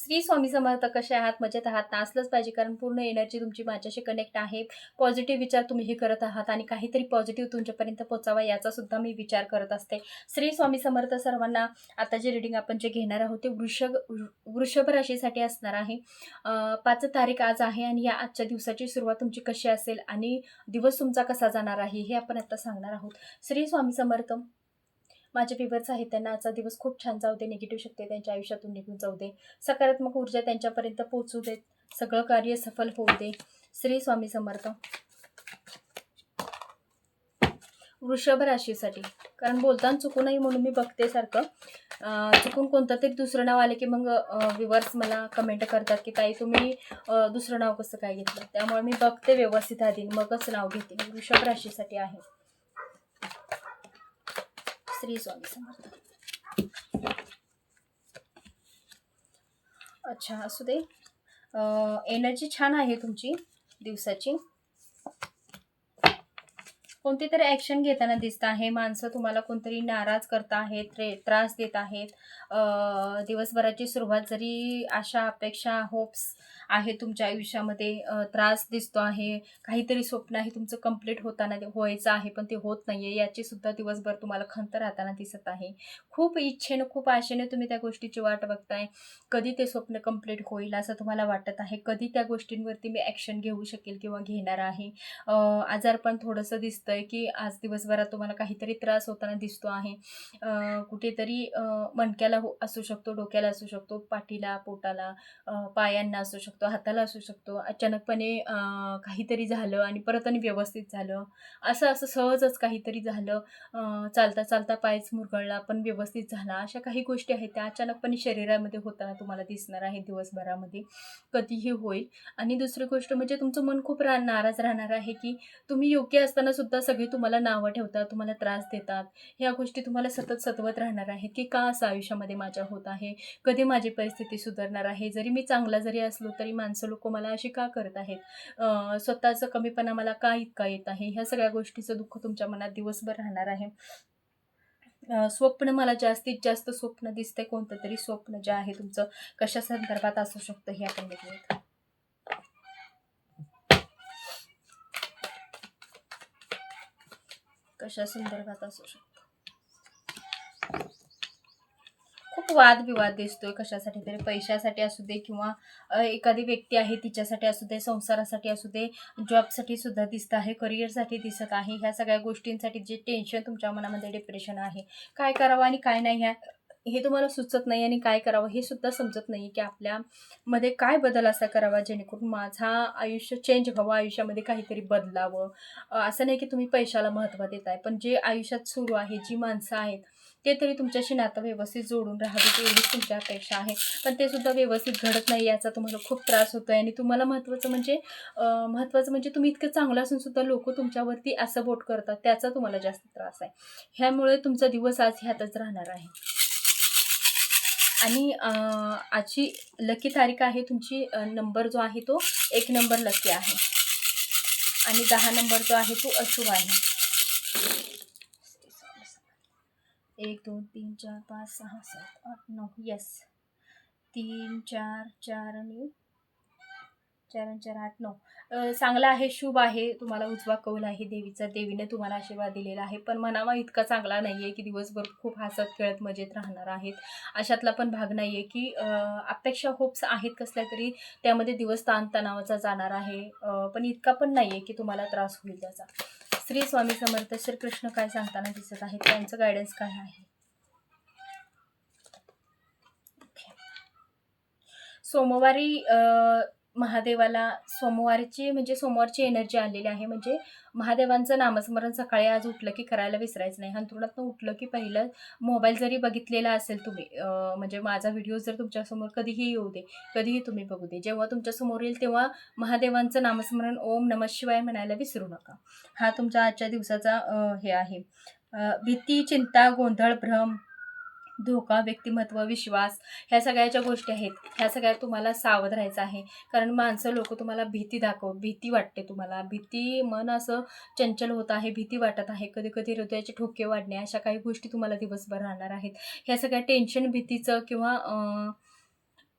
श्री स्वामी समर्थ कसे आहात? मजेत आहात ना? असलंच पाहिजे कारण पूर्ण एनर्जी तुमची माझ्याशी कनेक्ट आहे. पॉझिटिव्ह विचार तुम्ही हे करत आहात आणि काहीतरी पॉझिटिव्ह तुमच्यापर्यंत पोचावा याचा सुद्धा मी विचार करत असते. श्री स्वामी समर्थ सर्वांना आता जे रिडिंग आपण जे घेणार आहोत ते वृषभ वृषभ राशीसाठी असणार आहे. पाच तारीख आज आहे आणि या आजच्या दिवसाची सुरुवात तुमची कशी असेल आणि दिवस तुमचा कसा जाणार आहे हे आपण आता सांगणार आहोत. श्री स्वामी समर्थ माझे विवर्स आहेत त्यांना आजचा दिवस खूप छान जाऊ दे निगेटिव्ह शक्ती त्यांच्या आयुष्यातून निघून जाऊ दे. सकारात्मक ऊर्जा त्यांच्यापर्यंत पोहोचू देत सगळं कार्य सफल होऊ दे. श्री स्वामी समर्थ. वृषभ राशीसाठी. कारण बोलताना चुकू म्हणून मी बघते सारखं. चुकून कोणतं तरी दुसरं नाव आले की मग विवर्स मला कमेंट करतात की ताई तुम्ही दुसरं नाव कसं काय घेतलं? त्यामुळे मी बघते व्यवस्थित आधी. मगच नाव घेते. वृषभ राशीसाठी आहे. श्री स्वामी समर्थ. अच्छा असू दे. एनर्जी छान आहे तुमची दिवसाची. कोणती तरी ॲक्शन घेताना दिसत आहे. माणसं तुम्हाला कोणतरी नाराज करत आहेत त्रास देत आहेत. दिवसभराची सुरुवात जरी आशा अपेक्षा होप्स आहे तुमच्या आयुष्यामध्ये त्रास दिसतो आहे. काहीतरी स्वप्न आहे तुमचं कंप्लीट होताना व्हायचं आहे पण ते होत नाही आहे याची सुद्धा दिवसभर तुम्हाला खंत राहताना दिसत आहे. खूप इच्छेनं खूप आशेने तुम्ही त्या गोष्टीची वाट बघताय. कधी ते स्वप्न कंप्लीट होईल असं तुम्हाला वाटत आहे? कधी त्या गोष्टींवरती मी ॲक्शन घेऊ शकेल किंवा घेणार आहे? आजारपण आजार पण थोडंसं दिसतंय की आज दिवसभरात तुम्हाला काहीतरी त्रास होताना दिसतो आहे. कुठेतरी मणक्याला हो असू शकतो डोक्याला असू शकतो पाठीला पोटाला पायांना असू शकतो हाताला असू शकतो. अचानकपणे काहीतरी झालं आणि परत आणि व्यवस्थित झालं. असं असं सहजच काहीतरी झालं. चालता चालता पायच मुरगळला पण व्यवस्थित झाला. अशा काही गोष्टी आहेत त्या अचानकपणे शरीरामध्ये होताना तुम्हाला दिसणार आहे दिवसभरामध्ये. कधीही होईल. आणि दुसरी गोष्ट म्हणजे तुमचं मन खूप रा नाराज राहणार आहे की तुम्ही योग्य असताना सुद्धा सगळे तुम्हाला नावं ठेवतात तुम्हाला त्रास देतात. ह्या गोष्टी तुम्हाला सतत सतवत राहणार आहेत की का असं आयुष्यामध्ये माझ्या होत आहे? कधी माझी परिस्थिती सुधारणार आहे? जरी मी चांगला जरी असलो तरी माणसं लोक मला अशी का करत आहेत? स्वतःचं कमीपणा मला का इतका येत आहे? ह्या सगळ्या गोष्टीचं दुःख तुमच्या मनात दिवसभर राहणार आहे. स्वप्न मला जास्तीत जास्त स्वप्न दिसते कोणतं तरी स्वप्न जे आहे तुमचं कशा संदर्भात असू शकतं हे आपण बघूयात. कशा संदर्भात असू शकतो. खूप वादविवाद दिसतोय कशासाठी तरी. पैशासाठी असू दे किंवा एखादी व्यक्ती आहे तिच्यासाठी असू दे संसारासाठी असू दे जॉबसाठी सुद्धा दिसत आहे करिअरसाठी दिसत आहे. ह्या सगळ्या गोष्टींसाठी जे टेन्शन तुमच्या मनामध्ये डिप्रेशन आहे काय करावं आणि काय नाही ह्या हे तुम्हाला सुचत नाही आणि काय करावं हे सुद्धा समजत नाही की आपल्यामध्ये काय बदल असा करावा जेणेकरून माझा आयुष्य चेंज व्हावं आयुष्यामध्ये काहीतरी बदलावं. असं नाही की तुम्ही पैशाला महत्त्व देताय पण जे आयुष्यात सुरू आहे जी माणसं आहेत ते तरी तुमच्याशी नातं व्यवस्थित जोडून राहावी एवढीच तुमची अपेक्षा आहे. पण ते सुद्धा व्यवस्थित घडत नाही याचा तुम्हाला खूप त्रास होतो आहे आणि तुम्हाला महत्त्वाचं म्हणजे महत्त्वाचं म्हणजे तुम्ही इतकं चांगलं असून सुद्धा लोक तुमच्यावरती असं बोट करतात त्याचा तुम्हाला जास्त त्रास आहे. ह्यामुळे तुमचा दिवस आज ह्यातच राहणार आहे. आणि आजची लकी तारीख आहे तुमची नंबर जो आहे तो एक नंबर लकी आहे. आणि दहा नंबर जो आहे तो अशुभ आहे. एक दोन तीन चार पाच सहा सात आठ नऊ यस तीन चार चार आणि चार चार आठ नऊ चांगला आहे शुभ आहे तुम्हाला उजवा कौल आहे देवीचा देवीने तुम्हाला आशीर्वाद दिलेला आहे. पण मनावा इतका चांगला नाही आहे की दिवसभर खूप हसत खेळत मजेत राहणार आहेत. अशातला पण भाग नाही आहे की अपेक्षा होप्स आहेत कसल्या तरी त्यामध्ये दिवस ताणतणावाचा जाणार आहे. पण इतका पण नाही आहे की तुम्हाला त्रास होईल त्याचा. श्री स्वामी समर्थ श्रीकृष्ण काय सांगताना दिसत आहेत? त्यांचं गायडन्स काय आहे? सोमवारी महादेवाला सोमवारची म्हणजे सोमवारची एनर्जी आलेली आहे. म्हणजे महादेवांचं नामस्मरण सकाळी आज उठलं की करायला विसरायचं नाही. अंतरुणातनं उठलं की पहिलं मोबाईल जरी बघितलेला असेल तुम्ही म्हणजे माझा व्हिडिओ जर तुमच्यासमोर कधीही येऊ दे कधीही तुम्ही बघू दे जेव्हा तुमच्यासमोर येईल तेव्हा महादेवांचं नामस्मरण ओम नमः शिवाय म्हणायला विसरू नका. हा तुमच्या आजच्या दिवसाचा हे आहे. भीती चिंता गोंधळ भ्रम धोका व्यक्तिमत्व विश्वास ह्या सगळ्या ज्या गोष्टी आहेत. ह्या सगळ्या तुम्हाला सावध राहायचं आहे. कारण माणसं लोक तुम्हाला भीती दाखव भीती वाटते तुम्हाला. भीती मन असं चंचल होत आहे भीती वाटत आहे. कधी कधी हृदयाचे ठोके वाढणे अशा काही गोष्टी तुम्हाला दिवसभर राहणार आहेत. ह्या सगळ्या टेन्शन भीतीचं किंवा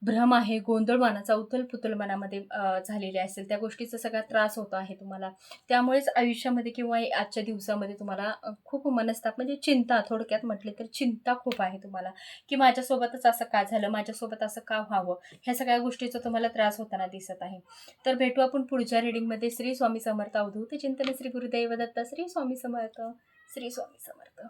भ्रम आहे गोंधळ मनाचा उथल पुथल मनामध्ये झालेले असेल त्या गोष्टीचा सगळा त्रास होतो आहे तुम्हाला. त्यामुळेच आयुष्यामध्ये किंवा आजच्या दिवसामध्ये तुम्हाला खूप मनस्ताप म्हणजे चिंता थोडक्यात म्हटले तर चिंता खूप आहे तुम्हाला. की माझ्यासोबतच असं का झालं माझ्यासोबत असं का व्हावं? ह्या सगळ्या गोष्टीचा तुम्हाला त्रास होताना दिसत आहे. तर भेटू आपण पुढच्या रिडिंगमध्ये. श्री स्वामी समर्थ अवधूत चिंतन श्री गुरुदेव दत्त. श्री स्वामी समर्थ. श्री स्वामी समर्थ.